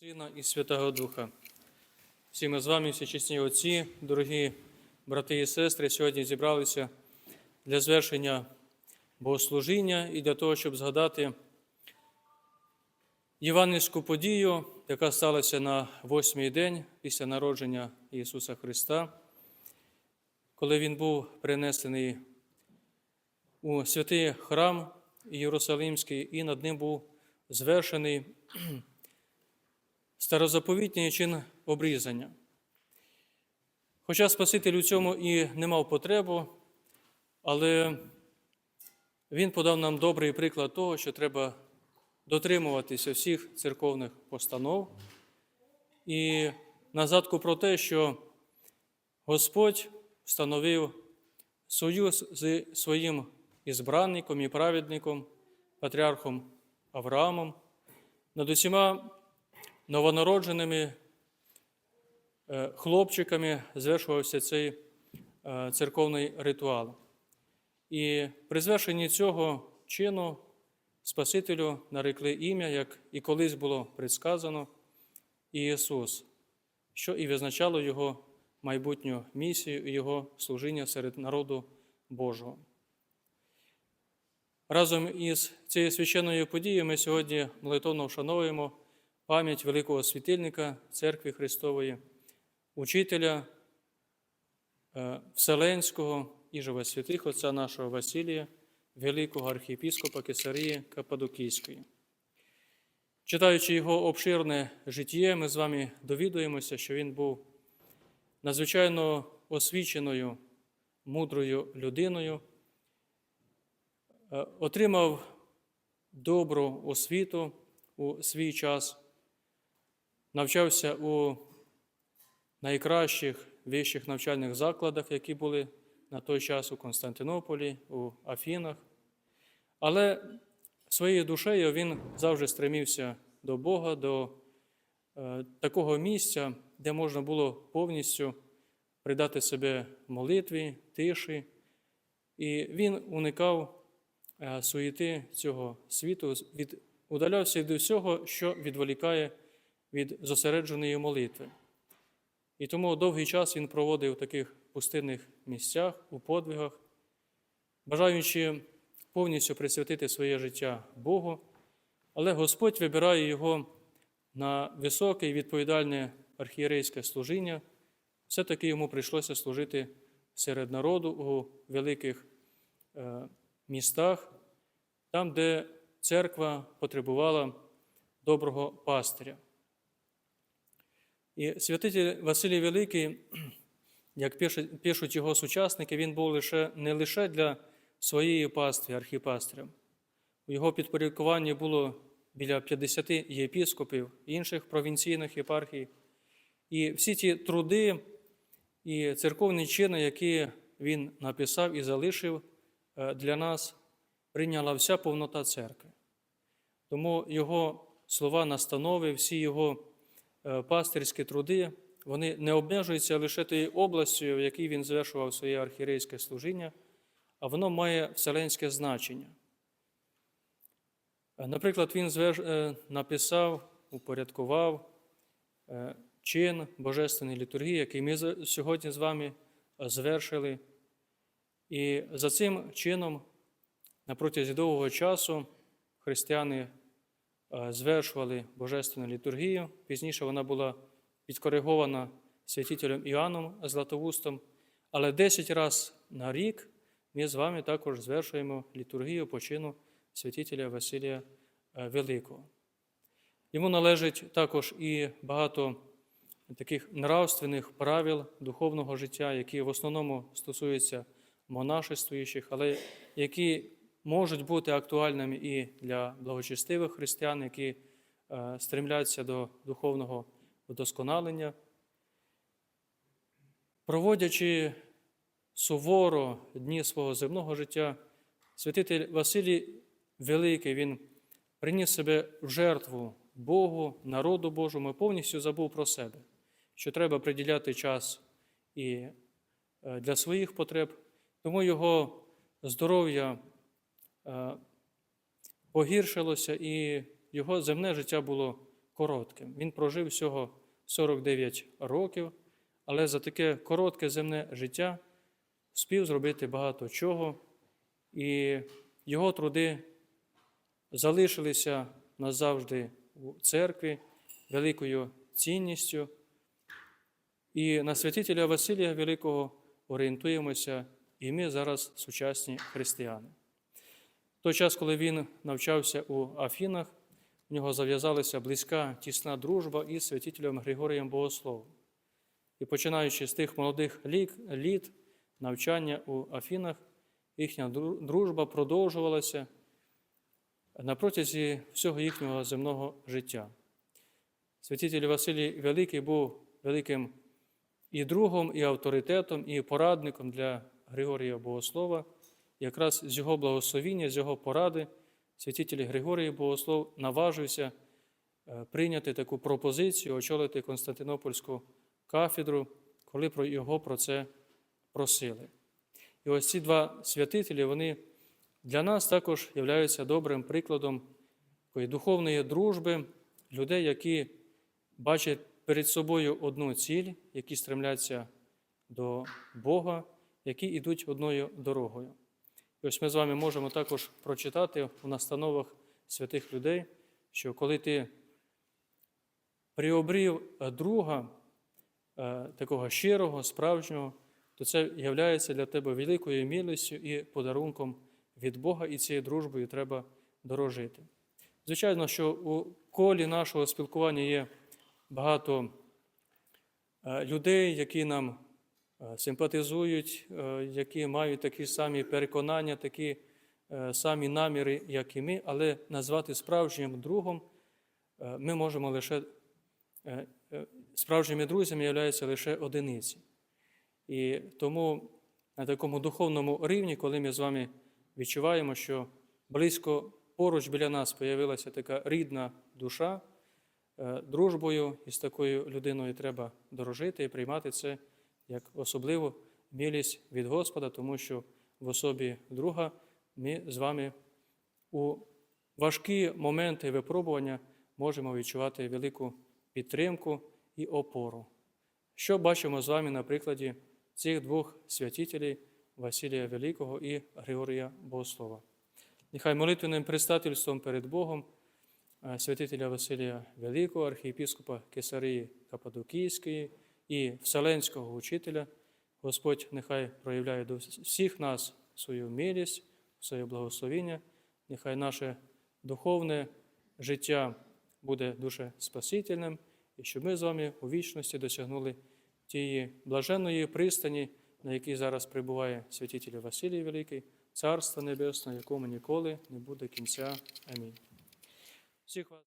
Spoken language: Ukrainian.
Сина і Святого Духа. Всі ми з вами, всі чесні отці, дорогі брати і сестри, сьогодні зібралися для звершення богослужіння і для того, щоб згадати євангельську подію, яка сталася на восьмий день після народження Ісуса Христа, коли Він був принесений у святий храм Єрусалимський, і над ним був звершений старозаповітній чин обрізання. Хоча Спаситель у цьому і не мав потребу, але Він подав нам добрий приклад того, що треба дотримуватися всіх церковних постанов. І на згадку про те, що Господь встановив союз з своїм ізбранником і праведником, патріархом Авраамом, над усіма новонародженими е, хлопчиками звершувався цей е, церковний ритуал. І при звершенні цього чину Спасителю нарекли ім'я, як і колись було предсказано, Ісус, що і визначало Його майбутню місію і Його служіння серед народу Божого. Разом із цією священною подією ми сьогодні молитовно вшановуємо пам'ять великого світильника Церкви Христової, учителя е, Вселенського і живосвятих отця нашого Василія, великого архієпіскопа Кесарії Кападокійської. Читаючи його обширне життя, ми з вами довідуємося, що він був надзвичайно освіченою, мудрою людиною, е, отримав добру освіту у свій час, навчався у найкращих вищих навчальних закладах, які були на той час у Константинополі, у Афінах. Але своєю душею він завжди стремився до Бога, до е, такого місця, де можна було повністю придати себе молитві, тиші. І він уникав е, суєти цього світу, від, удалявся від всього, що відволікає від зосередженої молитви. І тому довгий час він проводив в таких пустинних місцях, у подвигах, бажаючи повністю присвятити своє життя Богу, але Господь вибирає його на високе і відповідальне архієрейське служіння. Все-таки йому прийшлося служити серед народу у великих е, містах, там, де церква потребувала доброго пастиря. І святитель Василій Великий, як пишуть його сучасники, він був лише не лише для своєї пастви, архіпастрем. У його підпорядкуванні було біля 50 єпіскопів, інших провінційних єпархій. І всі ті труди і церковні чини, які він написав і залишив е, для нас, прийняла вся повнота церкви. Тому його слова настанови, всі його пастирські труди, вони не обмежуються лише тією областю, в якій він звершував своє архірейське служіння, а воно має вселенське значення. Е, Наприклад, він написав, упорядкував чин Божественної літургії, який ми сьогодні з вами звершили. І за цим чином, на протязі довгого часу, християни звершували Божественну літургію. Пізніше вона була підкоригована святителем Іоанном Златоустом, але 10 разів на рік ми з вами також звершуємо літургію по чину святителя Василія Великого. Йому належить також і багато таких нравственних правил духовного життя, які в основному стосуються монашествуючих, але які можуть бути актуальними і для благочестивих християн, які е, стремляться до духовного вдосконалення. Проводячи суворо дні свого земного життя, святитель Василій Великий, він приніс себе в жертву Богу, народу Божому, повністю забув про себе, що треба приділяти час і е, для своїх потреб, тому його здоров'я погіршилося, і його земне життя було коротким. Він прожив всього 49 років, але за таке коротке земне життя вспів зробити багато чого, і його труди залишилися назавжди у церкві великою цінністю. І на святителя Василія Великого орієнтуємося і ми зараз сучасні християни. Той час, коли він навчався у Афінах, в нього зав'язалася близька тісна дружба із святителем Григорієм Богословом. І починаючи з тих молодих літ навчання у Афінах, їхня дружба продовжувалася на протязі всього їхнього земного життя. Святитель Василій Великий був великим і другом, і авторитетом, і порадником для Григорія Богослова. Якраз з його благословіння, з його поради, святитель Григорій Богослов наважився е, прийняти таку пропозицію, очолити Константинопольську кафедру, коли про його про це просили. І ось ці два святителі, вони для нас також являються добрим прикладом духовної дружби людей, які бачать перед собою одну ціль, які стремляться до Бога, які йдуть одною дорогою. І ось ми з вами можемо також прочитати у настановах святих людей, що коли ти приобрів друга е, такого щирого, справжнього, то це є для тебе великою милістю і подарунком від Бога, і цією дружбою треба дорожити. Звичайно, що у колі нашого спілкування є багато е, людей, які нам е, симпатизують, е, які мають такі самі переконання, такі самі наміри, як і ми, але назвати справжнім другом ми можемо лише справжніми друзями являються лише одиниці. І тому на такому духовному рівні, коли ми з вами відчуваємо, що близько поруч біля нас появилася така рідна душа, е, дружбою із такою людиною треба дорожити і приймати це як особливу милість від Господа, тому що в особі друга ми з вами у важкі моменти випробування можемо відчувати велику підтримку і опору. Що бачимо з вами на прикладі цих двох святителів Василія Великого і Григорія Богослова. Нехай молитвенним предстательством перед Богом святителя Василія Великого, архієпіскопа Кесарії Кападокійської і Вселенського учителя, Господь нехай проявляє до всіх нас свою милість, своє благословіння, нехай наше духовне життя буде дуже спасительним, і щоб ми з вами у вічності досягнули тієї блаженної пристані, на якій зараз прибуває святитель Василій Великий, Царство Небесне, якому ніколи не буде кінця. Амінь. Всіх вас